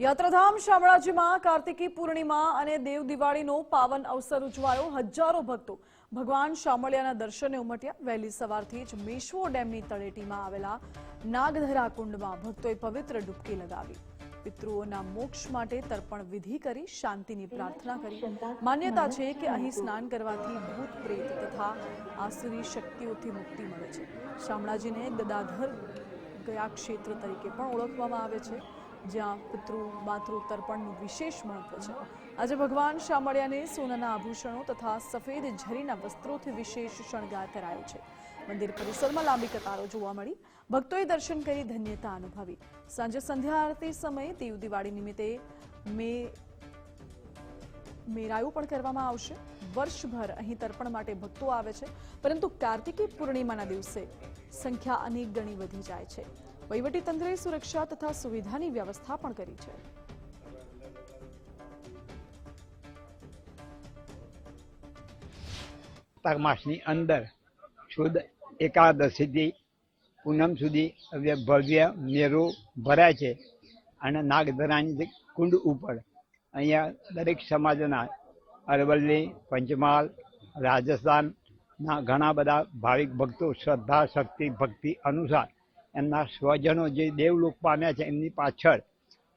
યાત્રાધામ શામળાજીમાં કાર્તિકી પૂર્ણિમા અને દેવ દિવાળીનો પાવન અવસર ઉજવાયો હજારો ભક્તો. ભગવાન શામળિયાના દર્શને ઉમટ્યા. વહેલી સવારથી જ મેશ્વો ડેમની તળેટીમાં આવેલા નાગધરા કુંડમાં ભક્તોએ પવિત્ર ડૂબકી લગાવી. પિતૃઓના મોક્ષ માટે તર્પણ વિધિ કરી, શાંતિની પ્રાર્થના કરી. માન્યતા છે કે અહીં સ્નાન કરવાથી ભૂત પ્રેત તથા આસુરી શક્તિઓથી મુક્તિ મળે છે. શામળાજીને ગદાધર ગયા ક્ષેત્ર તરીકે પણ ઓળખવામાં આવે છે. જ્યાં પિતૃ માતૃ તર્પણનું વિશેષ મહત્વ છે. આજે ભગવાન શામળિયાને સોનાના આભૂષણો તથા સફેદ ઝરીના વસ્ત્રોથી વિશેષ શણગાર કરાયો છે. મંદિર પરિસરમાં લાંબી કતારો જોવા મળી. ભક્તોએ દર્શન કરી ધન્યતા અનુભવી. સાંજે સંધ્યા આરતી સમયે દેવ દિવાળી નિમિત્તે મે મેરાયું પણ કરવામાં આવશે. વર્ષભર અહીં તર્પણ માટે ભક્તો આવે છે. પરંતુ કાર્તિકી પૂર્ણિમાના દિવસે સંખ્યા અનેક ગણી વધી જાય છે. વહીવટી તંત્રે સુરક્ષા તથા સુવિધાની વ્યવસ્થા પણ કરી છે. કારતક માસની અંદર શુદ્ધ એકાદશીથી પૂનમ સુધી ભવ્ય મેરો ભરાય છે અને નાગધરાની કુંડ ઉપર અહીંયા દરેક સમાજના અરવલ્લી, પંચમહાલ, રાજસ્થાનના ઘણા બધા ભાવિક ભક્તો શ્રદ્ધા, શક્તિ, ભક્તિ અનુસાર એમના સ્વજનો જે દેવલોક પામ્યા છે, એમની પાછળ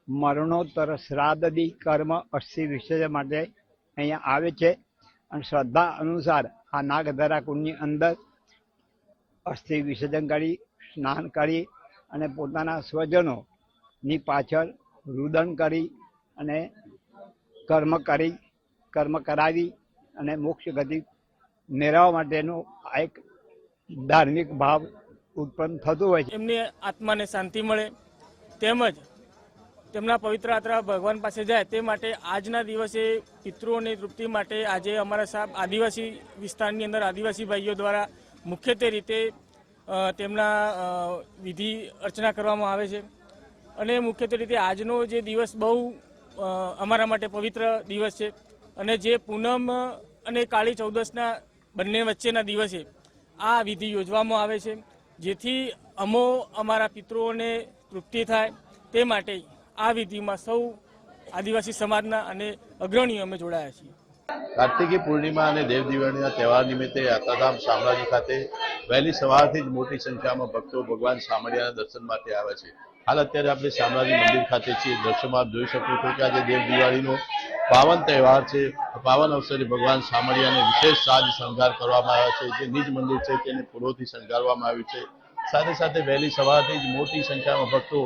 મરણોત્તર શ્રાદ્ધદી કર્મ અસ્થિ વિસર્જન માટે અહીંયા આવે છે. અને શ્રદ્ધા અનુસાર આ નાગધરા કુંડની અંદર અસ્થિ વિસર્જન કરી, સ્નાન કરી અને પોતાના સ્વજનોની પાછળ રુદન કરી અને કર્મ કરી, કર્મ કરાવી અને મોક્ષ ગતિ મેળવવા માટેનો આ એક ધાર્મિક ભાવ ઉત્પન્ન થતું હોય છે. એમની આત્માને શાંતિ મળે, તેમજ તેમના પવિત્ર યાત્રા ભગવાન પાસે જાય તે માટે આજના દિવસે પિતૃઓની તૃપ્તિ માટે આજે અમારા સાહેબ આદિવાસી વિસ્તારની અંદર આદિવાસી ભાઈઓ દ્વારા મુખ્યત્વે રીતે તેમના વિધિ અર્ચના કરવામાં આવે છે. અને મુખ્યત્વે રીતે આજનો જે દિવસ બહુ અમારા માટે પવિત્ર દિવસ છે. અને જે પૂનમ અને કાળી ચૌદસના બંને વચ્ચેના દિવસે આ વિધિ યોજવામાં આવે છે. જેથી અમો અમારા પિતૃઓને તૃપ્તિ થાય તે માટે આ વિધિમાં સૌ આદિવાસી સમાજના અને અગ્રણીઓ અમે જોડાયા છીએ. કાર્તિકી પૂર્ણિમા અને દેવ દિવાળીના તહેવાર નિમિત્તે યાત્રાધામ શામળાજી ખાતે વહેલી સવારથી જ મોટી સંખ્યામાં ભક્તો ભગવાન શામળિયાના દર્શન માટે આવે છે. હાલ અત્યારે આપણે શામળાજી મંદિર ખાતે છીએ. દ્રશ્યમાં આપ જોઈ શકો છો કે આજે દેવ દિવાળીનો પાવન તહેવાર છે. પાવન અવસરે ભગવાન સામળિયાને વિશેષ સાજ શણગાર કરવામાં આવ્યા છે. જે નિજ મંદિર છે તેને ફૂલોથી શણગારવામાં આવ્યું છે. સાથે સાથે વહેલી સવારથી જ મોટી સંખ્યામાં ભક્તો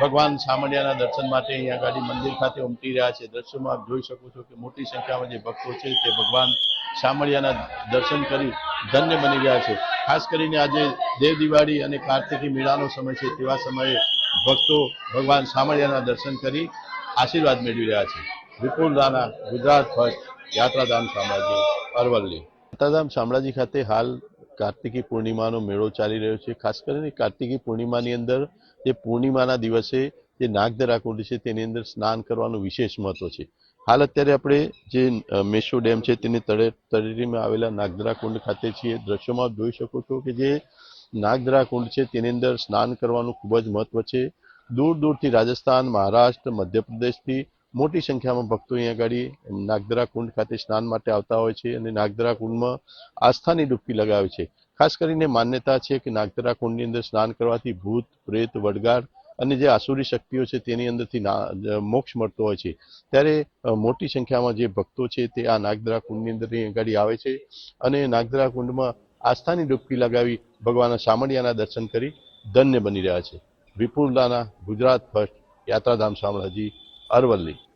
ભગવાન શામળિયાના દર્શન માટે અહીંયા ગાડી મંદિર ખાતે ઉમટી રહ્યા છે. દ્રશ્યમાં જોઈ શકો છો કે મોટી સંખ્યામાં જે ભક્તો છે તે ભગવાન શામળિયાના દર્શન કરી ધન્ય બની ગયા છે. ખાસ કરીને આજે દેવ દિવાળી અને કાર્તિકી મેળાનો સમય છે તેવા સમયે ભક્તો ભગવાન શામળિયાના દર્શન કરી આશીર્વાદ મેળવી રહ્યા છે. વિપુલ રાણા, ગુજરાત ફર્સ્ટ. યાત્રાધામ શામળાજી, અરવલ્લી. યાત્રાધામ શામળાજી ખાતે હાલ કાર્તિકી પૂર્ણિમાનો મેળો ચાલી રહ્યો છે. ખાસ કરીને કાર્તિકી પૂર્ણિમાની અંદર જે પૂર્ણિમાના દિવસે જે નાગધરા કુંડ છે તેની અંદર સ્નાન કરવાનું વિશેષ મહત્વ છે. હાલ અત્યારે આપણે જે મેશો ડેમ છે તેની તળે, તળેટીમાં આવેલા નાગદરા કુંડ ખાતે છીએ. દ્રશ્યોમાં જોઈ શકો છો કે જે નાગદરા કુંડ છે તેની અંદર સ્નાન કરવાનું ખૂબ જ મહત્વ છે. દૂર દૂરથી રાજસ્થાન, મહારાષ્ટ્ર, મધ્યપ્રદેશથી મોટી સંખ્યામાં ભક્તો અહીંયા આગળ નાગદરા કુંડ ખાતે સ્નાન માટે આવતા હોય છે અને નાગદરા કુંડમાં આસ્થાની ડૂબકી લગાવે છે. ખાસ કરીને માન્યતા છે કે નાગદરા કુંડની અંદર સ્નાન કરવાથી ભૂત, પ્રેત વડગાડ અને જે આસુરી શક્તિઓ છે તેની અંદરથી મોક્ષ મળતો હોય છે. ત્યારે મોટી સંખ્યામાં જે ભક્તો છે તે આ નાગદરા કુંડની અંદર આગળ આવે છે અને નાગદરા કુંડમાં આસ્થાની ડૂબકી લગાવી ભગવાન શામળિયાના દર્શન કરી ધન્ય બની રહ્યા છે. વિપુલદાના ગુજરાત ફર્સ્ટ યાત્રાધામ શામળાજી અરવલ્લી